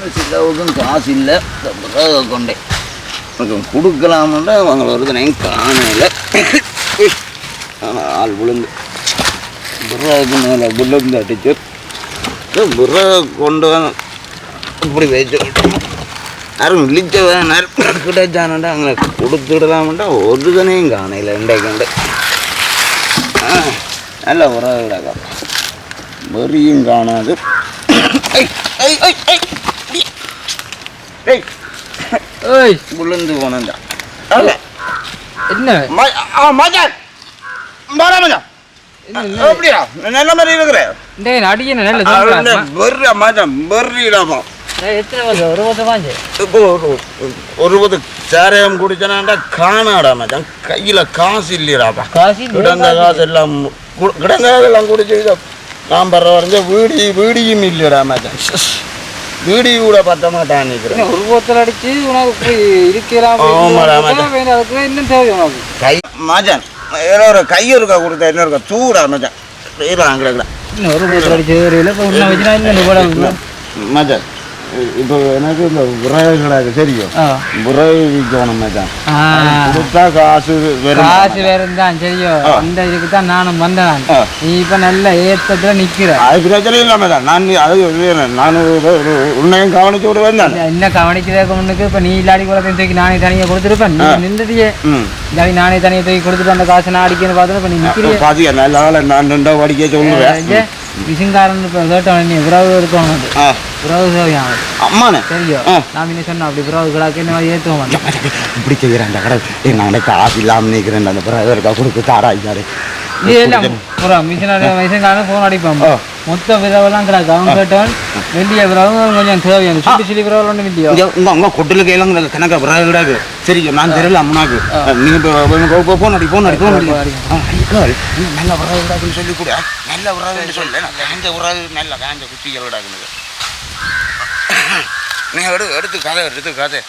வந்து சிலவுக்கும் காசு இல்லை. இந்த கொண்டேன். கொஞ்சம் கொடுக்கலாமுன்னா அவங்க வருதுனையும் காணல. ஆனால் ஆள் விழுந்து. புறாவுக்கு மேலே விழுந்து அடிச்சு. புறா கொண்டு வந்து இப்படி வச்சு யாரும் இழிச்ச நேரம் கிடைச்சானண்டா அங்கே கொடுத்துடலாமண்டா? ஒரு தனையும் காணையில் இன்றைக்கு ஆ நல்ல உறவுடாக்கா வெறியும் காணாது. ஐ, ஐ, ஐ, ஐ, ஏய், ஏய். விழுந்து போனண்டா என்ன? மச்சான். பாரா மச்சான்? எப்படியா நல்ல மாதிரி இருக்கிற? டேய் அடிக்க நல்ல வெறியா மச்சான் வருஷம்? ஒரு சாராயம் குடிச்சானாண்டா காணாடா மச்சான். கையில் காசு இல்லையாடாப்பா காசி கிடந்த காசு எல்லாம் கிடந்த காசு எல்லாம் குடிச்சு இதை நான் பரவ வரைஞ்ச வீடி வீடியும் இல்லையடா மச்சான். வீடி கூட பத்த மாட்டான் நிற்கிறேன் ஒரு போத்தல் அடிச்சு உனக்கு இருக்கலாம். அதுக்கு இன்னும் தேவை உனக்கு. கை மச்சான் ஏதோ ஒரு கை இருக்கா கொடுத்தா என்ன இருக்கா சூடா மச்சான். இருக்காங்க இன்னும் ஒரு போத்தல் அடிச்சு ஒரு இல்லை இப்போ இப்போ எனக்கு இந்த விறகு கிடாது தெரியும். விறகு விற்கணும் ஆ. கொடுத்தா காசு காசு வேற சரியோ ஆ. அந்த இதுக்கு தான் நானும் வந்தேன். நீ இப்ப நல்ல ஏத்தத்துல நிக்கிற. அது பிரச்சனை இல்லாம தான். நான் அது. நான் உன்னையும் கவனிச்சு விடுவேன் தான் என்ன கவனிக்கிறதுக்கு முன்னுக்கு இப்ப நீ இல்லாடி குளத்தையும் தூக்கி நானே தனியா கொடுத்துருப்பேன். நீ ஆ. நின்றுட்டியே. ம். இல்லாடி நானே தனியா தூக்கி கொடுத்துட்டு அந்த காசை நான் அடிக்கணும் பார்த்தா இப்ப நீ நிக்கிறிய. பாத்தியா நல்ல வேலை நான் ரெண்டா படிக்க சொல்லுவேன். விசிங்காரன் இப்ப கேட்டவன் நீ உறவு இருக்கணும் நான் என்ன சொன்னேன் அப்படி உறவு கிடாக்கு என்ன ஏற்றுவோம் இப்படி செய்கிறேன் கடை நான் எனக்கு காசு இல்லாமல் நிற்கிறேன் அந்த பிறகு கொடுத்து தாரா ஐயாரு ஃபோன் அடிப்பான். மொத்த விரவெல்லாம் கிடக்கு. அவன் கேட்டவன் வெள்ளிய விரவு கொஞ்சம் தேவையான சுட்டி சுட்டி விரவல் ஒன்றும் இல்லையோ இங்க உங்க கொட்டில் கையில கணக்கா பிறகு கிடாது சரி நான் தெரியல அம்மனாக்கு நீங்க போன் அடி போன் அடி போன் அடி. நல்ல உறவு விடாதுன்னு சொல்லி கூட. நல்ல உறவு சொல்லு. காஞ்ச உறவு நல்ல காஞ்ச குச்சிகள் விடாதுன்னு நீங்க எடு எடுத்து கதை எடுத்து கதை.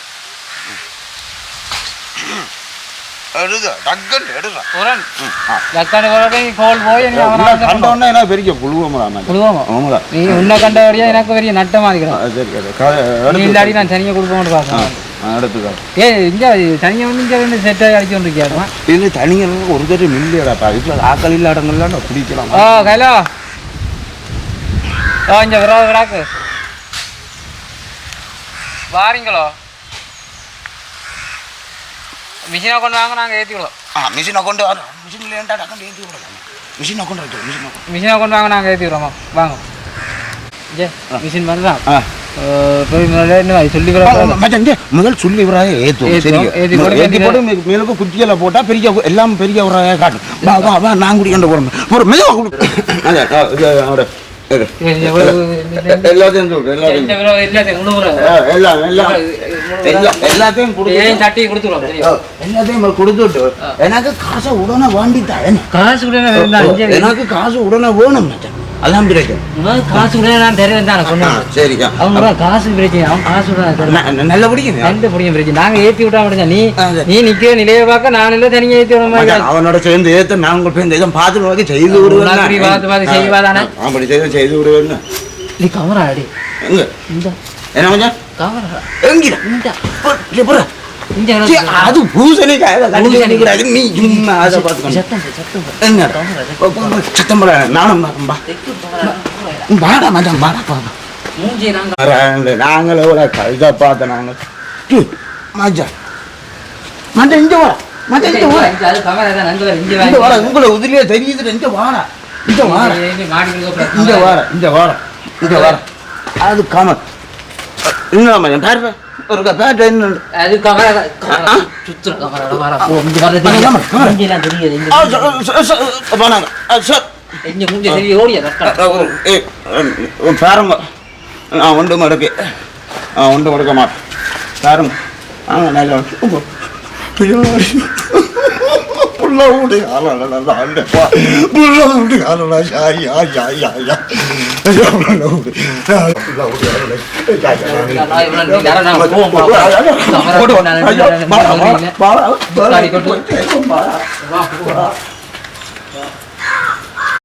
ஆ. கோல் எனக்கு பெரிய நட்டமா இருக்கிறான் நான் தனியாக கொடுப்போம்னு ஆ, எடுத்துக்கோ ஏ இங்க தனியாக வந்து இங்கே வந்து செட் ஆகி அடிச்சு கொண்டிருக்கியாருமா இது தனியாக ஒரு தடவை மில்லியடாப்பா வீட்டில் ஆக்கள் இல்லாடங்கள்லாம் குடிக்கலாம் ஓ ஹலோ ஓ இங்கே விரவ கிடாக்கு வாரீங்களோ? மிஷினை கொண்டு வாங்க நாங்கள் ஏற்றிவிடுவோம் ஆ மிஷினை கொண்டு வர மிஷினில் ஏன்டா டக்குன்னு ஏற்றி விடலாம் மிஷினை கொண்டு வைக்க மிஷினை கொண்டு மிஷினை கொண்டு வாங்க நாங்கள் ஏற்றி விடுறோம் வாங்க. ஜே மிஷின் பண்ணுறான் ஆ. முதல் சொல்லி போட்டு ஏற்றி போட்டு மேலுக்கு குச்சியில் போட்டால் பெரிய எல்லாம் பெரிய விடுறாங்க காட்டும். வா வா வா நான் குடிக்கண்டு போகிறோம் ஒரு மெதுவாக எல்லாத்தையும் சொல்லு எல்லாத்தையும் எல்லாத்தையும் சட்டி கொடுத்துருவோம் எல்லாத்தையும் கொடுத்துட்டு எனக்கு காசை உடனே வாண்டிட்டா என்ன காசு அஞ்சே எனக்கு காசு உடனே வேணும் மச்சான். அதான் பிரச்சனை காசு நான் தரேன் தான் வந்து. சரிக்கா. அவங்க காசு பிரச்சனை அவன் காசு நல்ல பிடிக்கும் எந்த புடியும் பிரச்சனை. நாங்க ஏத்தி விட்டா முடிஞ்சா நீ. நீ நிக்கிற நிலைய பார்க்க நான் இல்ல தனியா ஏத்தி விட மாதிரி அவனோட சேர்ந்து ஏத்த நான் உங்க போய் இந்த இதை பார்த்து நோக்கி செய்து விடுவேன் பார்த்து பார்த்து செய்வாதானே? அப்படி செய்து செய்து விடுவேன் நீ கவரா அடி எங்க? இந்த. என்ன மச்சான்? கவரா. எங்கிட? இந்த. போற அது நிக்கிறாரு. நீ சும்மா அதை பார்த்துக்கணும். சத்தம் போடு, நானும் வாடா மச்சான் வாடா பாப்பா. நாங்களே ஒரு கழுத பார்த்த நாங்க. டேய், மச்சான். மச்சான் இங்க வா மச்சான் இங்க வா இங்க வாடா உங்களை உதிரியே தெரியுது இங்க வாடா. இங்க வாடா. இங்க வாடா இங்க வாடா இங்க வாடா. அது காம இன்னும் மச்சான் பாரு ஒரு பேட்டை என்ன? அது கவரா சுத்துற கவரா வர ஓ இங்க வர. மூஞ்சி எல்லாம் தெரியுது போனாங்க. சார் இங்க மூஞ்சி தெரியுது ஓடியா பாருங்க நான் ஒன்று மடக்கு நான் ஒன்று மடக்க மாட்டேன். பாருங்க ஆ நல்லா புள்ள ஆளா புள்ள ஆளா யா யா யா யா. போட்டு